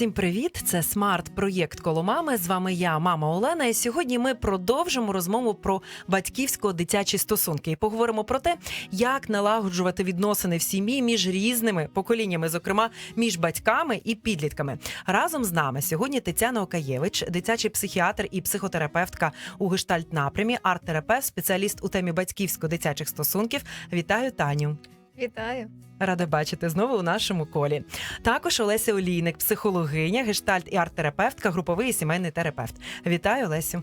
Всім привіт! Це смарт-проєкт коло мами. З вами я, мама Олена. І сьогодні ми продовжимо розмову про батьківсько-дитячі стосунки і поговоримо про те, як налагоджувати відносини в сім'ї між різними поколіннями, зокрема між батьками і підлітками. Разом з нами сьогодні Тетяна Окаєвич, дитячий психіатр і психотерапевтка у гештальт напрямі, арт-терапевт, спеціаліст у темі батьківсько-дитячих стосунків. Вітаю Таню. Вітаю. Рада бачити знову у нашому колі. Також Олеся Олійник, психологиня, гештальт і арт-терапевтка, груповий і сімейний терапевт. Вітаю, Олесю.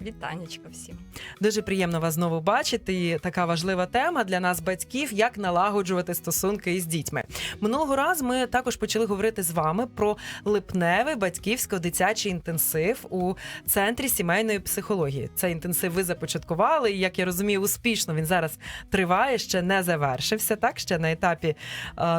Вітанечка всім. Дуже приємно вас знову бачити. І така важлива тема для нас, батьків, як налагоджувати стосунки із дітьми. Минулого разу ми також почали говорити з вами про липневий батьківсько-дитячий інтенсив у центрі сімейної психології. Цей інтенсив ви започаткували, і як я розумію, успішно він зараз триває, ще не завершився. Так, ще на етапі е,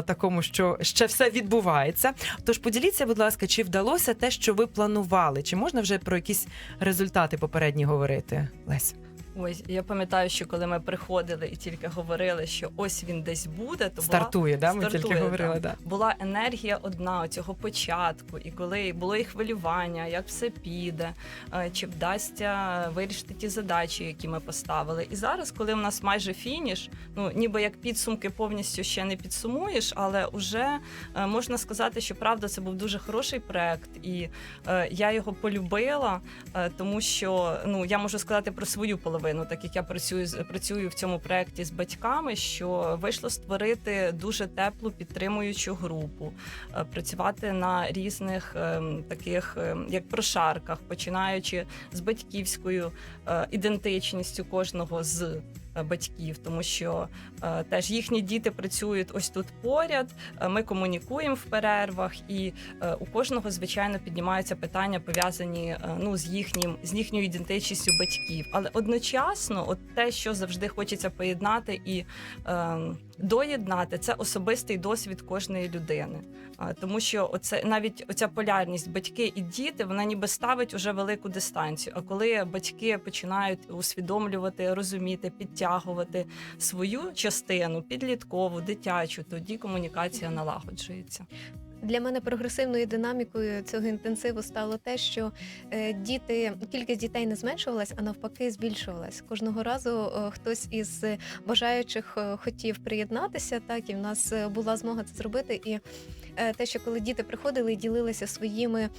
такому, що ще все відбувається. Тож поділіться, будь ласка, чи вдалося те, що ви планували? Чи можна вже про якісь результати попередні говорити? Лесь? Ось я пам'ятаю, що коли ми приходили і тільки говорили, що ось він десь буде, то Стартує, да? Ми стартує, тільки говорили, да. була енергія одна цього початку, і коли було і хвилювання, як все піде, е, чи вдасться вирішити ті задачі, які ми поставили. І зараз, коли в нас майже фініш, ну ніби як підсумки повністю ще не підсумуєш, але вже е, можна сказати, що правда це був дуже хороший проект, і е, я його полюбила, тому що ну я можу сказати про свою половину, так як я працюю працюю в цьому проєкті з батьками, що вийшло створити дуже теплу підтримуючу групу, е, працювати на різних ем, таких ем, як прошарках, починаючи з батьківською е, ідентичністю кожного з. Е, Батьків, тому що е, теж їхні діти працюють ось тут поряд. е, Ми комунікуємо в перервах, і у кожного звичайно піднімаються питання пов'язані ну з їхнім з їхньою ідентичністю батьків. Але одночасно, от те, що завжди хочеться поєднати і е, доєднати, це особистий досвід кожної людини. Тому що оце навіть оця полярність батьки і діти, вона ніби ставить уже велику дистанцію. А коли батьки починають усвідомлювати, розуміти, підтягувати свою частину підліткову, дитячу, тоді комунікація налагоджується. Для мене прогресивною динамікою цього інтенсиву стало те, що е, діти кількість дітей не зменшувалась, а навпаки, збільшувалась. Кожного разу хтось із бажаючих е, хотів приєднатися, так і в нас е, була змога це зробити. І те, що коли діти приходили і ділилися своїми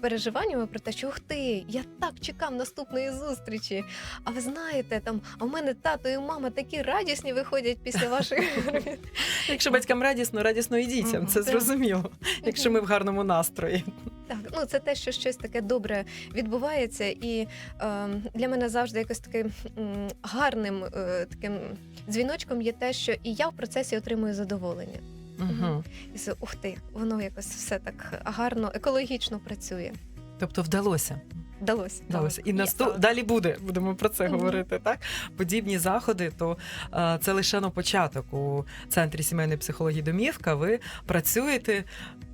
переживаннями про те, що ух ти, я так чекав наступної зустрічі. А ви знаєте, там а в мене тато і мама такі радісні виходять після вашої Якщо батькам радісно, радісно і дітям. Це. Зрозуміло. Якщо ми в гарному настрої. Так, ну це те, що щось таке добре відбувається, і е, для мене завжди якось таким м, гарним е, таким дзвіночком є те, що і я в процесі отримую задоволення. Угу. І це ух ти, воно якось все так гарно, екологічно працює. Тобто вдалося. Вдалося. Вдалося. І Є, наступ... далі буде. Будемо про це говорити. Так, подібні заходи, то е, це лише на початок у центрі сімейної психології домівка. Ви працюєте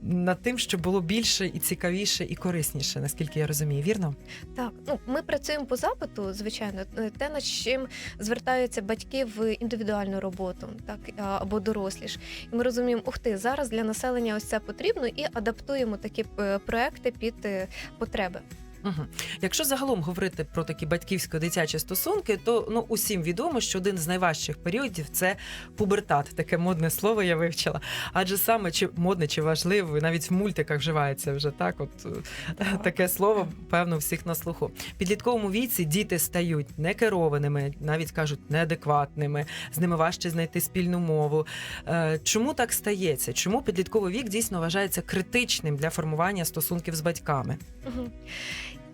над тим, щоб було більше і цікавіше, і корисніше, наскільки я розумію, вірно? Так, ну ми працюємо по запиту, звичайно, е, те, над чим звертаються батьки в індивідуальну роботу, так або дорослі ж. І ми розуміємо, ух ти, зараз для населення ось це потрібно, і адаптуємо такі е, проекти під е, потреби. Угу. Якщо загалом говорити про такі батьківсько-дитячі стосунки, то ну усім відомо, що один з найважчих періодів це пубертат. Таке модне слово я вивчила. Адже саме чи модне, чи важливе, навіть в мультиках вживається вже так. От е, Так. таке слово, певно, всіх на слуху. В підлітковому віці діти стають некерованими, навіть кажуть неадекватними, з ними важче знайти спільну мову. Е, Чому так стається? Чому підлітковий вік дійсно вважається критичним для формування стосунків з батьками? Мгм.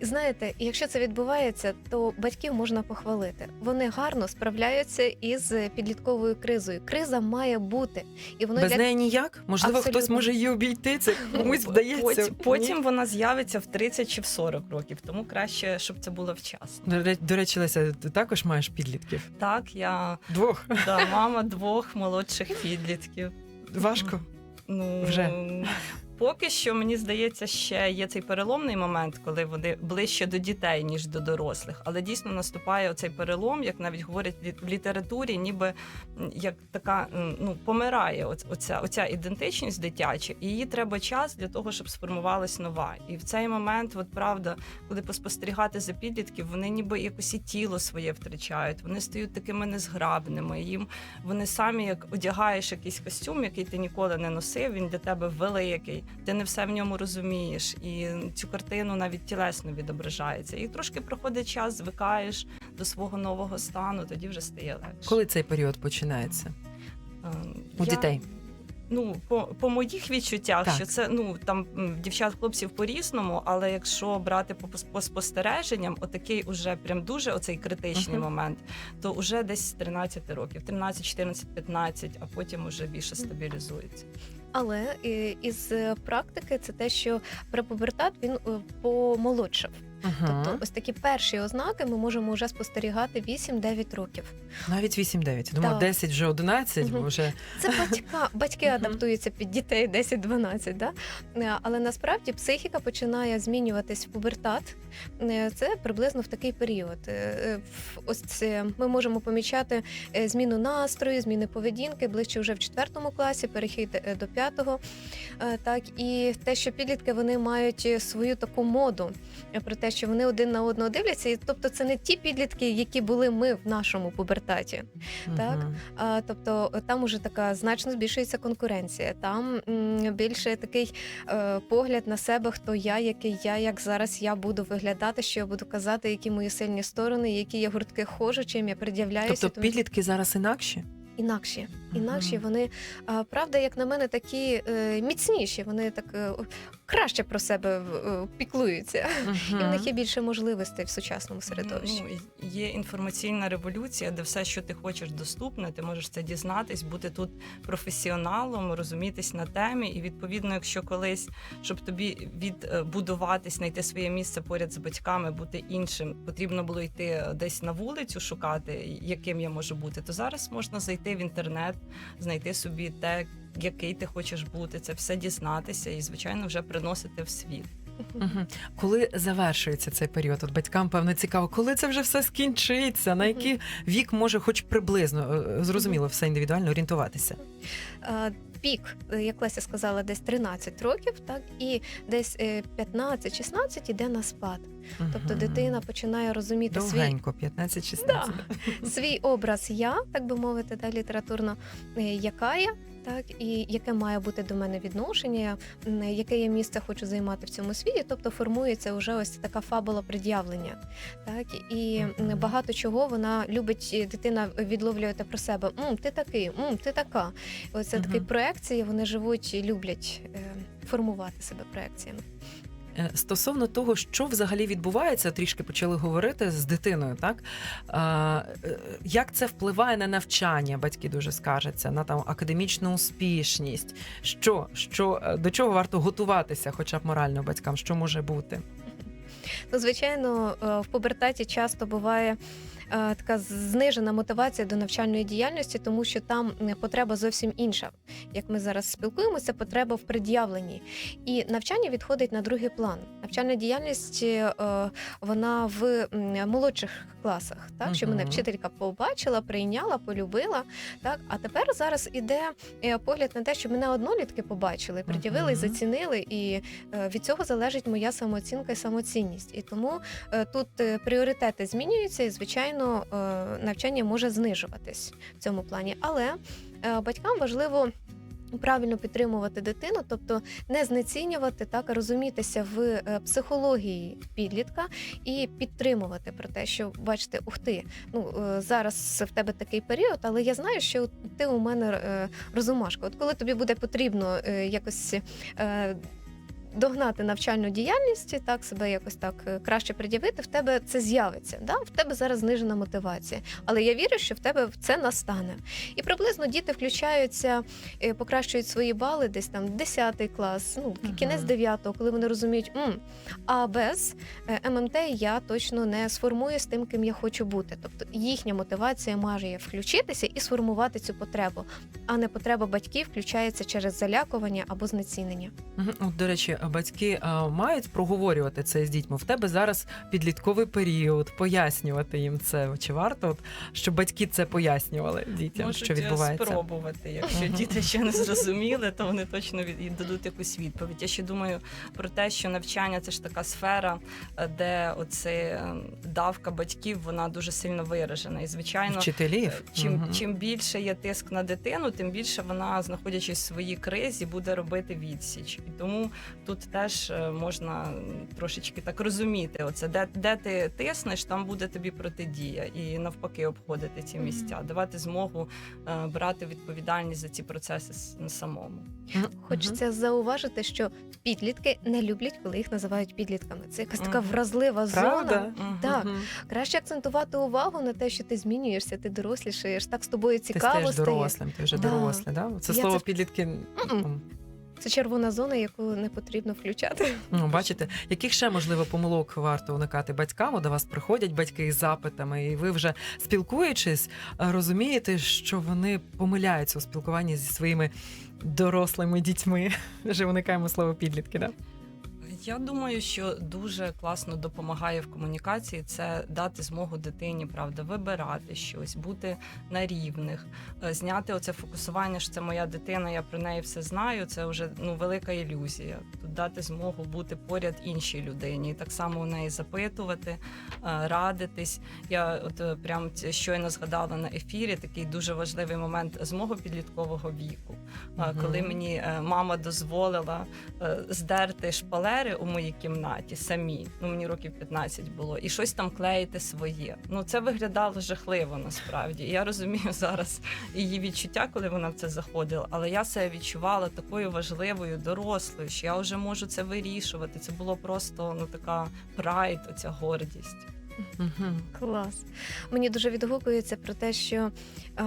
Знаєте, якщо це відбувається, то батьків можна похвалити. Вони гарно справляються із підлітковою кризою. Криза має бути, і воно Без для неї ніяк? Можливо, Абсолютно. хтось може її обійти. Це комусь вдається. Потім, потім вона з'явиться в 30 чи в 40 років, тому краще, щоб це було вчасно. До ре- До речі, Леся, ти також маєш підлітків? Так, я Двох. да, мама двох молодших підлітків. Важко. Ну Вже? Поки що мені здається, ще є цей переломний момент, коли вони ближче до дітей ніж до дорослих. Але дійсно наступає оцей перелом, як навіть говорять в літературі, ніби як така ну помирає оця, оця ідентичність дитяча, і її треба час для того, щоб сформувалась нова. І в цей момент, от правда, коли поспостерігати за підлітків, вони ніби якось і тіло своє втрачають. Вони стають такими незграбними. Їм вони самі як одягаєш якийсь костюм, який ти ніколи не носив. Він для тебе великий. Ти не все в ньому розумієш, і цю картину навіть тілесно відображається. І трошки проходить час, звикаєш до свого нового стану. Тоді вже стає легше. Коли цей період починається Ем, у я- дітей? Ну, по, по моїх відчуттях, Так. що це ну там дівчат, хлопців по-різному, але якщо брати по, по спостереженням, отакий уже прям дуже оцей критичний Мгм. момент, то вже десь з 13 років, 13, 14, 15, а потім уже більше стабілізується. Але е, із е, практики це те, що препубертат він е, помолодшав. Угу. Тобто, ось такі перші ознаки ми можемо вже спостерігати 8-9 років. Навіть 8-9. Думаю, Так. 10 вже 11, бо Мгм. вже Це батька, батьки Мгм. адаптуються під дітей 10-12, да? Е, але насправді психіка починає змінюватись в пубертат. Е, Це приблизно в такий період. Е, е, в- Ось це ми можемо помічати е, зміну настрою, зміни поведінки ближче вже в четвертому класі, перехід е, до п'ятого. Е, Так і те, що підлітки вони мають е, свою таку моду е, про те, що вони один на одного дивляться, і тобто це не ті підлітки, які були ми в нашому пубертаті. Так. А, тобто е, там уже така значно збільшується конкуренція. Там м, більше такий е, погляд на себе, хто я, який я, як зараз я буду виглядати, що я буду казати, які мої сильні сторони, які я гуртки ходжу, чим я пред'являюся. Тобто Тому- підлітки зараз інакші? інакші. Інакші вони правда, як на мене, такі е, міцніші. Вони так е, краще про себе е, піклуються, і в них є більше можливостей в сучасному середовищі. Ну, є інформаційна революція, де все, що ти хочеш, доступне. Ти можеш це дізнатись, бути тут професіоналом, розумітись на темі. І відповідно, якщо колись, щоб тобі відбудуватись, знайти своє місце поряд з батьками, бути іншим, потрібно було йти десь на вулицю, шукати, яким я можу бути, то зараз можна зайти в інтернет, знайти собі те, який ти хочеш бути, це все дізнатися і, звичайно, вже приносити в світ. Мгм. Коли завершується цей період? От батькам певно цікаво, коли це вже все скінчиться, на який вік може, хоч приблизно е, зрозуміло, все індивідуально орієнтуватися. Пік, е, як Леся сказала, десь 13 років, так і десь е, 15-16 іде на спад. Тобто дитина починає розуміти свій, довгенько, 15-16. свій образ я, так би мовити, та літературно, е, яка я. Так, і яке має бути до мене відношення, яке я місце хочу займати в цьому світі, тобто формується вже ось така фабула пред'явлення. Так, і багато чого вона любить е, дитина відловлювати про себе. М, ти такий, м, ти така. Оце такі проекції, вони живуть і люблять е, формувати себе проекціями. Е, Стосовно того, що взагалі відбувається, трішки почали говорити з дитиною, так е, як це впливає на навчання? Батьки дуже скаржаться на там академічну успішність. Що, що е, до чого варто готуватися, хоча б морально батькам, що може бути? Ну, звичайно, в пубертаті часто буває така знижена мотивація до навчальної діяльності, тому що там е, потреба зовсім інша. Як ми зараз спілкуємося, потреба в пред'явленні. І навчання відходить на другий план. Навчальна діяльність е, вона в молодших класах, так що мене вчителька побачила, прийняла, полюбила. Так, а тепер зараз іде е, погляд на те, що мене однолітки побачили, пред'явили, Мгм. зацінили, і е, від цього залежить моя самооцінка і самоцінність. І тому е, тут е, пріоритети змінюються, і звичайно е, навчання може знижуватись в цьому плані. Але е, батькам важливо. Правильно підтримувати дитину, тобто не знецінювати так, розумітися в е, психології підлітка і підтримувати про те, що бачите, ух ти, ну зараз в тебе такий період, але я знаю, що ти у мене розумашка. От коли тобі буде потрібно якось. Догнати навчальну діяльність, так себе якось так е, краще пред'явити, в тебе це з'явиться. Да? В тебе зараз знижена мотивація. Але я вірю, що в тебе це настане. І приблизно діти включаються, е, покращують свої бали, десь там 10 клас, ну кінець 9, коли вони розуміють, М, а без е, ММТ я точно не сформую з тим, ким я хочу бути. Тобто їхня мотивація має включитися і сформувати цю потребу, а не потреба батьків включається через залякування або знецінення. От, до речі, батьки мають проговорювати це з дітьми. В тебе зараз підлітковий період, пояснювати їм це. Чи варто, от, щоб батьки це пояснювали дітям, Можуть що е, відбувається? спробувати. Якщо діти ще не зрозуміли, то вони точно дадуть якусь відповідь. Я ще думаю про те, що навчання це ж така сфера, е, де оце е, давка батьків вона дуже сильно виражена. І звичайно, Вчителів. Е, Чим, Мгм. чим більше є тиск на дитину, тим більше вона, знаходячись в своїй кризі, буде робити відсіч. І тому тут теж е, можна трошечки так розуміти, оце де, де ти тиснеш, там буде тобі протидія, і навпаки обходити ці місця, давати змогу е, брати відповідальність за ці процеси самому. Хочеться зауважити, що підлітки не люблять, коли їх називають підлітками. Це якась така вразлива Правда? зона. Так. Краще акцентувати увагу на те, що ти змінюєшся, ти дорослішаєш, так з тобою Ти цікаво стаєш дорослим, ти вже Да. дорослий, да? Це Я слово це- підлітки. м, Це червона зона, яку не потрібно включати. Ну, бачите, яких ще можливо помилок варто уникати батькам? До вас приходять батьки із запитами, і ви вже спілкуючись, е, розумієте, що вони помиляються у спілкуванні зі своїми дорослими дітьми. Вже уникаємо слово підлітки, да? Я думаю, що дуже класно допомагає в комунікації це дати змогу дитині, правда, вибирати щось, бути на рівних, е, зняти оце фокусування, що це моя дитина, я про неї все знаю. Це вже ну велика ілюзія. Тут дати змогу бути поряд іншій людині, і так само у неї запитувати, е, радитись. Я от е, прям щойно згадала на ефірі такий дуже важливий момент з мого підліткового віку, коли мені мама дозволила здерти шпалери у моїй кімнаті самі. Ну мені років 15 було, і щось там клеїти своє. Ну це виглядало жахливо насправді. Я розумію зараз її відчуття, коли вона в це заходила. Але я себе відчувала такою важливою, дорослою, що я вже можу це вирішувати. Це було просто ну така прайд, оця гордість. Клас. Мені дуже відгукується про те, що е,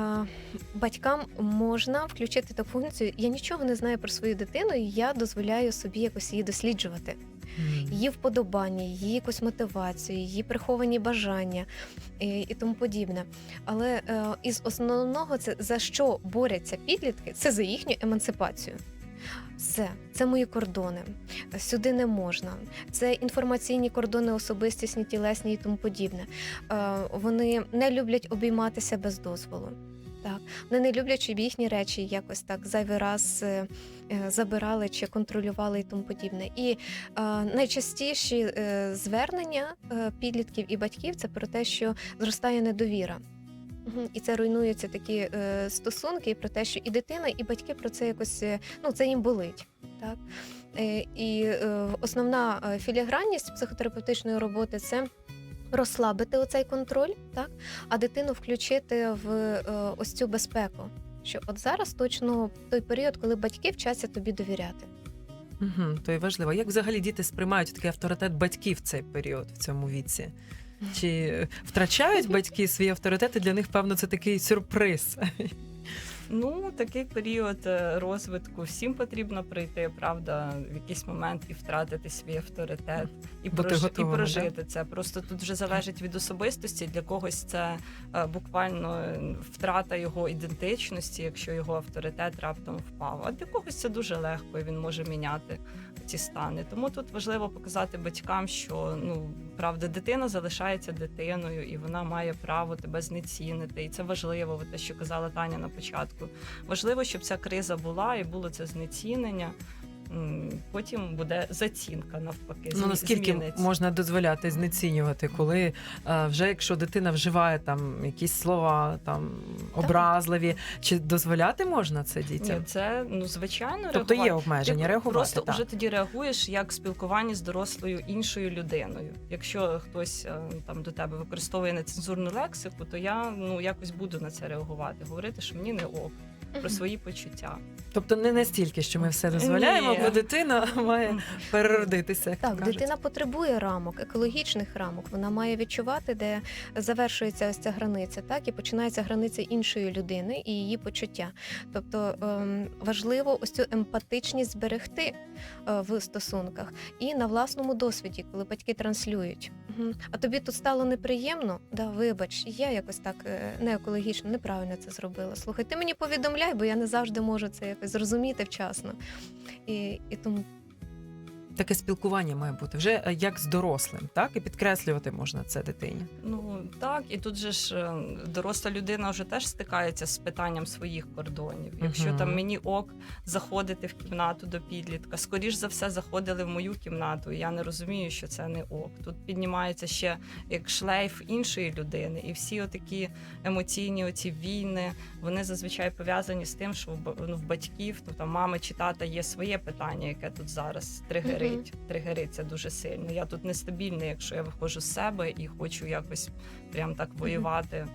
батькам можна включити таку функцію. Я нічого не знаю про свою дитину, і я дозволяю собі якось її досліджувати. Її вподобання, її якусь мотивацію, її приховані бажання і, і тому подібне. Але е, із основного, це за що борються підлітки, це за їхню емансипацію. Все, це мої кордони. Сюди не можна. Це інформаційні кордони, особистісні, тілесні і тому подібне. Е, вони не люблять обійматися без дозволу. Так, вони не люблять, щоб їхні речі якось так зайвий раз е, е, забирали чи контролювали і тому подібне. І е, найчастіші звернення підлітків і батьків це про те, що зростає недовіра. І це руйнуються такі е, стосунки, про те, що і дитина, і батьки про це якось е, ну це їм болить. Так? Е, і е, основна е, філігранність психотерапевтичної роботи це розслабити оцей контроль, так? а дитину включити в е, ось цю безпеку. Що от зараз точно той період, коли батьки вчаться тобі довіряти. Угу, то і важливо. Як взагалі діти сприймають такий авторитет батьків в цей період, в цьому віці? Чи втрачають батьки свій авторитет, і для них, певно, це такий сюрприз. Ну, такий період е, розвитку всім потрібно пройти, правда, в якийсь момент і втратити свій авторитет, і, Бути прожи- і готовими, прожити це. Просто тут вже залежить від особистості. Для когось це е, буквально е, втрата його ідентичності, якщо його авторитет раптом впав. А для когось це дуже легко, і він може міняти ці стани. Тому тут важливо показати батькам, що ну правда, дитина залишається дитиною, і вона має право тебе знецінити. І це важливо, те, що казала Таня на початку. Важливо, щоб ця криза була і було це знецінення. Потім буде зацінка навпаки. Ну наскільки зміниться. можна дозволяти знецінювати, коли е, вже якщо дитина вживає там якісь слова там образливі, чи дозволяти можна це дітям? Ні, це ну звичайно Тобто є обмеження, Ти реагувати. просто так. вже тоді реагуєш як в спілкуванні з дорослою іншою людиною. Якщо хтось е, там до тебе використовує нецензурну лексику, то я ну якось буду на це реагувати, говорити, що мені не ок. Про свої почуття. Тобто не настільки, що ми все дозволяємо, Ні. бо дитина має переродитися. як Так, кажуть. дитина потребує рамок, екологічних рамок. Вона має відчувати, де завершується ось ця границя, так і починається границя іншої людини і її почуття. Тобто ем, важливо ось цю емпатичність зберегти е, в стосунках і на власному досвіді, коли батьки транслюють. Мгм. А тобі тут стало неприємно? Да, вибач, я якось так е, не екологічно, неправильно це зробила. Слухай, ти мені повідомляй, бо я не завжди можу це якось зрозуміти вчасно. І, і тому Таке спілкування має бути вже е, як з дорослим, так і підкреслювати можна це дитині. Ну так, і тут же ж е, доросла людина вже теж стикається з питанням своїх кордонів. Якщо Мгм. там мені ок заходити в кімнату до підлітка, скоріш за все заходили в мою кімнату. І я не розумію, що це не ок. Тут піднімається ще як шлейф іншої людини, і всі отакі емоційні оці війни, вони зазвичай пов'язані з тим, що в ну, в батьків, ну там мами чи тата є своє питання, яке тут зараз тригерить. Тригериться дуже сильно. Я тут нестабільний, якщо я виходжу з себе і хочу якось прям так воювати.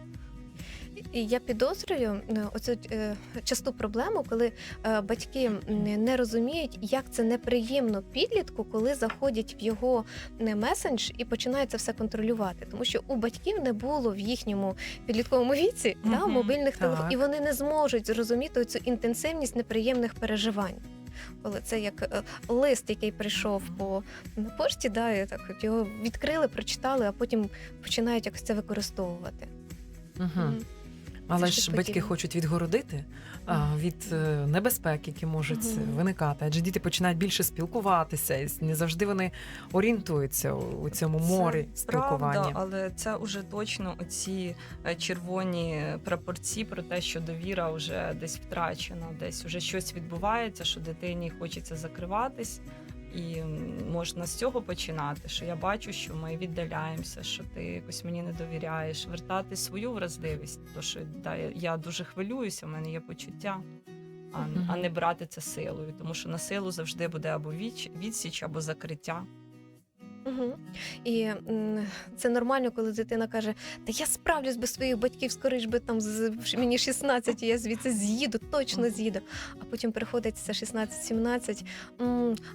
І я підозрюю е, оцю е, часту проблему, коли е, батьки не розуміють, як це неприємно підлітку, коли заходять в його месендж і починають це все контролювати. Тому що у батьків не було в їхньому підлітковому віці да, Мгм, мобільних телефонів, і вони не зможуть зрозуміти цю інтенсивність неприємних переживань. Коли це як е, лист, який прийшов по пошті, да, і так от його відкрили, прочитали, а потім починають якось це використовувати. Угу. Але ж батьки подібне. хочуть відгородити а, від е, небезпек, які можуть Мгм. виникати. Адже діти починають більше спілкуватися, і не завжди вони орієнтуються у цьому морі Це спілкування. Правда, але це вже точно оці е, червоні прапорці про те, що довіра вже десь втрачена, десь вже щось відбувається, що дитині хочеться закриватись. І можна з цього починати, що я бачу, що ми віддаляємося, що ти якось мені не довіряєш, вертати свою вразливість, то що да, я- дуже хвилююся, в мене є почуття, а, а не брати це силою, тому що на силу завжди буде або відсіч, або закриття. Угу. І це нормально, коли дитина каже: Та я справлюсь без своїх батьків, скоріш би там з мені 16, і я звідси з'їду, точно з'їду. А потім приходить це 16-17,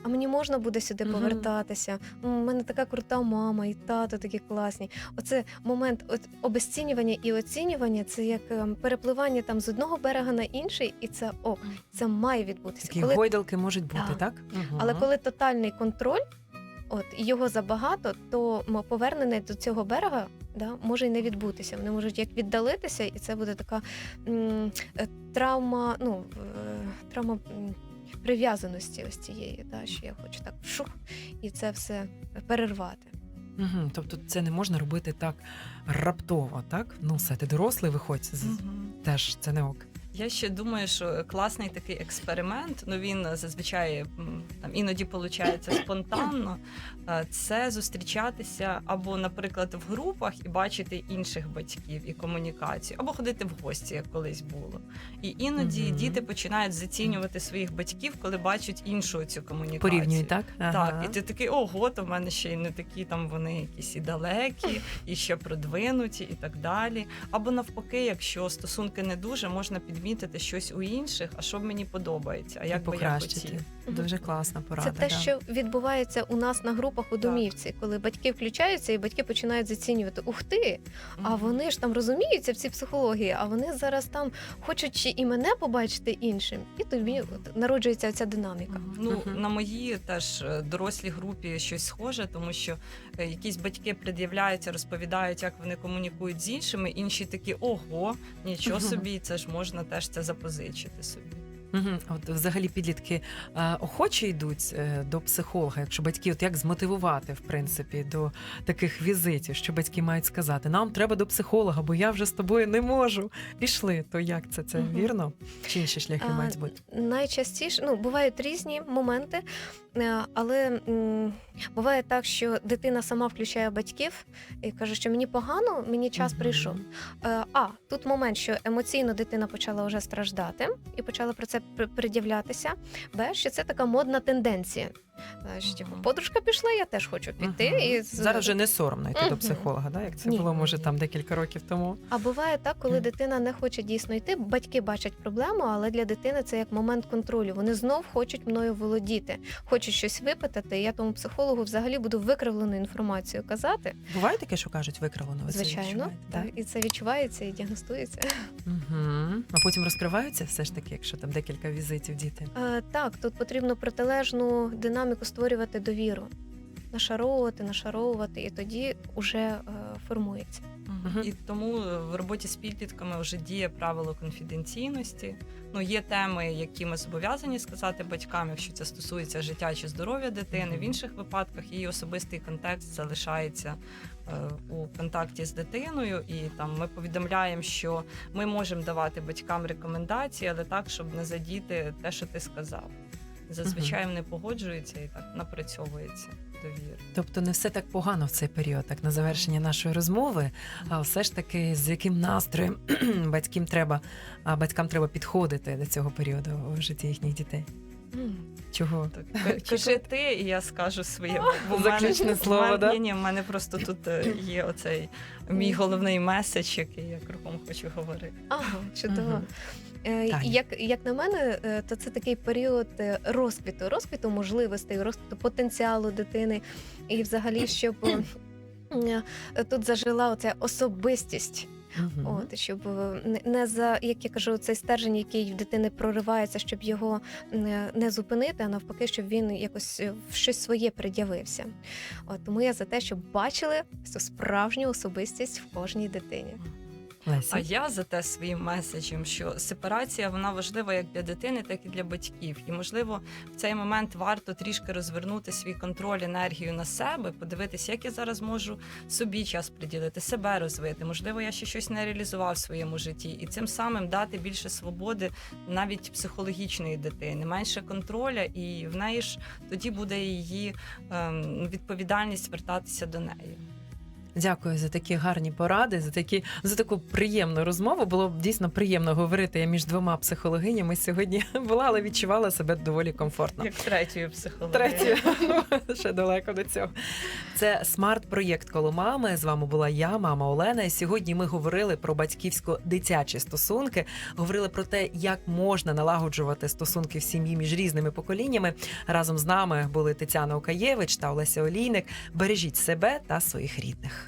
а мені можна буде сюди повертатися. У мене така крута мама, і тато такі класні. Оце момент от, обесцінювання і оцінювання це як ем, перепливання там з одного берега на інший, і це ок, це має відбутися. Такі Коли гойдалки можуть бути, Так. так? Мгм. але коли тотальний контроль, от і його забагато, то повернення до цього берега да, може й не відбутися. Вони можуть як віддалитися, і це буде така м, е, травма, ну е, травма прив'язаності ось цієї, да, що я хочу так шух, і це все перервати. Мгм. Тобто це не можна робити так раптово, так? Ну, все, ти дорослий, виходь. з- Теж це не ок. Я ще думаю, що класний такий експеримент. Ну він зазвичай там іноді виходить спонтанно. е, Це зустрічатися або, наприклад, в групах і бачити інших батьків і комунікацію, або ходити в гості, як колись було. І іноді Мгм. діти починають зацінювати своїх батьків, коли бачать іншу цю комунікацію. Порівнюють, так? Так, і ти такий, ого, то в мене ще й не такі там вони якісь і далекі, і ще продвинуті, і так далі. Або навпаки, якщо стосунки не дуже, можна підмітити щось у інших, а що мені подобається, а як би я хотів. Дуже класна порада. Це те, да. що відбувається у нас на групах у домівці, коли батьки включаються і батьки починають зацінювати ух ти. А вони ж там розуміються в цій психології, а вони зараз там хочуть і мене побачити іншим, і тобі народжується ця динаміка. Ну на моїй теж е, дорослій групі щось схоже, тому що якісь батьки пред'являються, розповідають, як вони комунікують з іншими. Інші такі ого, нічого собі, це ж можна теж це запозичити собі. Мгм. От взагалі підлітки е, охоче йдуть е, до психолога, якщо батьки, от як змотивувати в принципі до таких візитів, що батьки мають сказати, нам треба до психолога, бо я вже з тобою не можу. Пішли, то як це? Це Мгм. вірно? Чи інші шляхи А, мають бути? Найчастіше ну бувають різні моменти, е, але буває так, що дитина сама включає батьків і каже, що мені погано, мені час прийшов. Е, А тут момент, що емоційно дитина почала вже страждати і почала про це пред'являтися. Б, що це така модна тенденція. Знаєш, типу, подружка пішла, я теж хочу піти. Мгм. І з- Зараз вже не соромно йти до Мгм. психолога, да? як це Ні. було, може, там декілька років тому. А буває так, коли Мгм. дитина не хоче дійсно йти, батьки бачать проблему, але для дитини це як момент контролю. Вони знов хочуть мною володіти, хочуть щось випитати. і Я тому психологу взагалі буду викривлену інформацію казати. Буває таке, що кажуть, викривлено? Ви це Звичайно, відчуваєте, так. і це відчувається і діагностується. Угу. А потім розкриваються все ж таки, якщо там декілька візитів діти. Е, Так, тут потрібно протилежну динаміку створювати довіру, нашаровувати, нашаровувати, і тоді вже формується. Мгм. І тому е, в роботі з підлітками вже діє правило конфіденційності. Ну, є теми, які ми зобов'язані сказати батькам, якщо це стосується життя чи здоров'я дитини. В інших випадках її особистий контекст залишається е, у контакті з дитиною, і там ми повідомляємо, що ми можемо давати батькам рекомендації, але так, щоб не задіти те, що ти сказав. Зазвичай вони погоджується і так напрацьовується довіра. Тобто не все так погано в цей період, так на завершення нашої розмови. А все ж таки, з яким настроєм батькам треба, батькам треба підходити до цього періоду в житті їхніх дітей. Чого? Так, ка- кажи ти, і я скажу своє. бо в мене- Заключне в слово, мене- да? Ні, ні, в мене просто тут е, є оцей мій головний меседж, який я кругом хочу говорити. Ага, чудово. Мгм. Е, Таня. Як, як на мене, е, то це такий період е, розквіту, розквіту можливостей, розквіту потенціалу дитини, і взагалі, щоб е, е, тут зажила оця особистість. Мгм. От щоб е, не- не за як я кажу, цей стержень, який в дитини проривається, щоб його не, не зупинити, а навпаки, щоб він якось е, в щось своє пред'явився. От тому я за те, щоб бачили цю справжню особистість в кожній дитині. Леся? А я за те своїм меседжем, що сепарація вона важлива як для дитини, так і для батьків. І можливо, в цей момент варто трішки розвернути свій контроль, енергію на себе, подивитися, як я зараз можу собі час приділити, себе розвити. Можливо, я ще щось не реалізував в своєму житті, і цим самим дати більше свободи навіть психологічної дитини, менше контроля, і в неї ж тоді буде її ем, відповідальність вертатися до неї. Дякую за такі гарні поради, за такі за таку приємну розмову. Було б дійсно приємно говорити. Я між двома психологинями сьогодні була, але відчувала себе доволі комфортно. Як третьою психологією. Третє ще далеко до цього. Це смарт-проєкт коло мами. З вами була я, мама Олена. І сьогодні ми говорили про батьківсько-дитячі стосунки. Говорили про те, як можна налагоджувати стосунки в сім'ї між різними поколіннями. Разом з нами були Тетяна Окаєвич та Олеся Олійник. Бережіть себе та своїх рідних.